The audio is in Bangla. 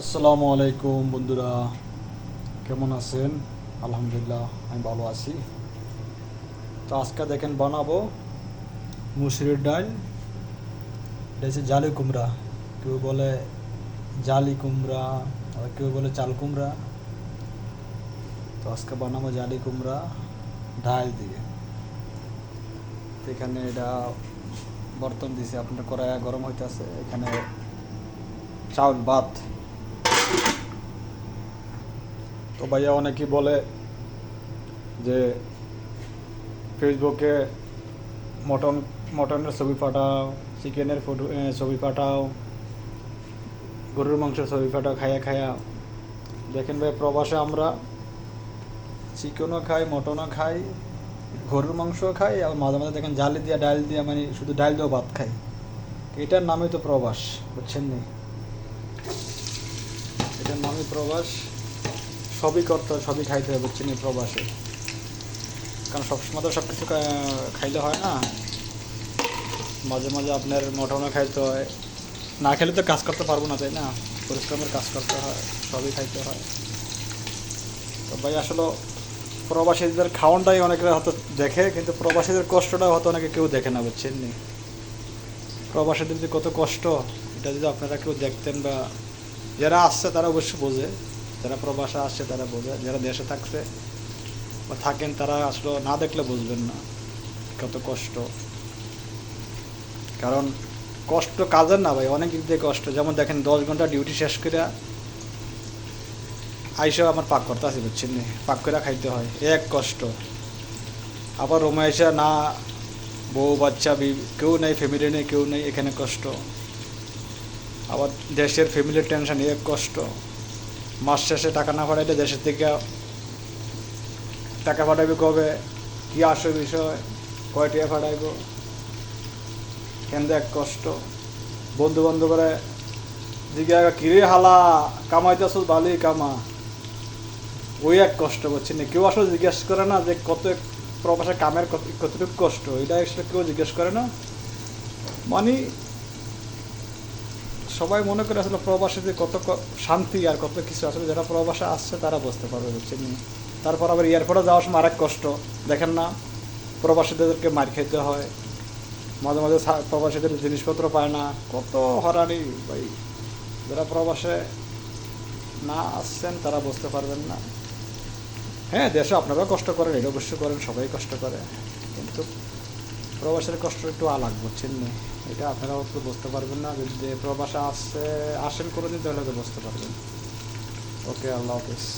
আসসালামু আলাইকুম বন্ধুরা, কেমন আছেন? আলহামদুলিল্লাহ, আমি ভালো আছি। তো আজকে দেখেন বানাবো মুসুরির ডাল, এটা হচ্ছে জালি কুমড়া। কেউ বলে জালি কুমড়া আর কেউ বলে চাল কুমড়া। তো আজকে বানাবো জালি কুমড়া ডাল দিয়ে। তো এখানে এটা বর্তন দিছে আপনার কড়াই গরম হইতেছে। এখানে চাউল, ভাত তো ভাইয়া অনেকেই বলে যে ফেসবুকে মটন, মটনের ছবি পাঠাও, চিকেনের ফটো ছবি পাঠাও, গরুর মাংসের ছবি পাঠাও, খাইয়া খাইয়া। দেখেন ভাই প্রবাসে আমরা চিকেনও খাই, মটনও খাই, গরুর মাংসও খাই, আর মাঝে মাঝে দেখেন জালি দিয়া ডাল দিয়া মানে শুধু ডাল দিয়েও ভাত খাই। এটার নামই তো প্রবাস, বুঝছেন নি? এটার নামই প্রবাস। সবই করতে হয়, সবই খাইতে হবে এই প্রবাসে। কারণ সবসময় তো সব কিছু খাইলে হয় না। মাঝে মাঝে আপনার মটনও খাইতে হয়। না খেলে তো কাজ করতে পারব না, তাই না? পরিশ্রমের কাজ করতে হয়, সবই খাইতে হয়। তো ভাই, আসলে প্রবাসীদের খাওয়ানটাই অনেকে হয়তো দেখে, কিন্তু প্রবাসীদের কষ্টটা হয়তো অনেকে কেউ দেখে না, বুঝছেন নি? প্রবাসীদের যে কত কষ্ট, এটা যদি আপনারা কেউ দেখতেন বা যারা আসছে তারা অবশ্যই বোঝে। যারা প্রবাসে আসছে, তারা বোঝে, যারা দেশে থাকছে বা থাকেন, তারা আসলে না দেখলে বুঝবেন না কত কষ্ট। কারণ কষ্ট কাজের না ভাই, অনেক দিক দিয়ে কষ্ট। যেমন দেখেন, দশ ঘণ্টা ডিউটি শেষ করে আইসা আমার পাক করতে আসি, বুঝছেন পাক করে খাইতে হয়, এক কষ্ট। আবার রোমে এসে না, বউ, বাচ্চা কেউ নেই ফ্যামিলি নেই, কেউ নেই, এখানে কষ্ট। আবার দেশের ফ্যামিলির টেনশন এক কষ্ট। মাস শেষে টাকা না পাঠাইলে দেশের থেকে টাকা পাঠাইবে কবে? কি আসবে বিষয়? কয়টিয়া পাঠাইব? কেন এক কষ্ট? বন্ধু বান্ধবরা জিজ্ঞাসা কিরে হালা কামাইতেছ ভালোই কামা। ওই এক কষ্ট করছি না। কেউ আসলে জিজ্ঞেস করে না যে কত প্রবাসে কামের কত- কতটুকু কষ্ট? এটা আসলে কেউ জিজ্ঞেস করে না। মানে সবাই মনে করে আসলে প্রবাসে যে কত শান্তি আর কত কিছু আসলে যারা প্রবাসে আসছে তারা বুঝতে পারবে বুঝছেন তারপর আবার এয়ারপোর্টে যাওয়ার সময় আরেক কষ্ট। দেখেন না, প্রবাসীদেরকে মার খেতে হয়। মাঝে মাঝে প্রবাসীদের জিনিসপত্র পায় না। কত হরানি ভাই। যারা প্রবাসে না আসছেন তারা বুঝতে পারবেন না। হ্যাঁ দেশে আপনারাও কষ্ট করেন, এটা অবশ্যই করেন, সবাই কষ্ট করে। কিন্তু প্রবাসের কষ্ট একটু আলাগ, বুঝছেন না এটা আপনারা অত বুঝতে পারবেন না। যদি প্রবাসে আসে আসেন, কোনোদিন তাহলে তো বুঝতে পারবেন। ওকে, আল্লাহ হাফিজ।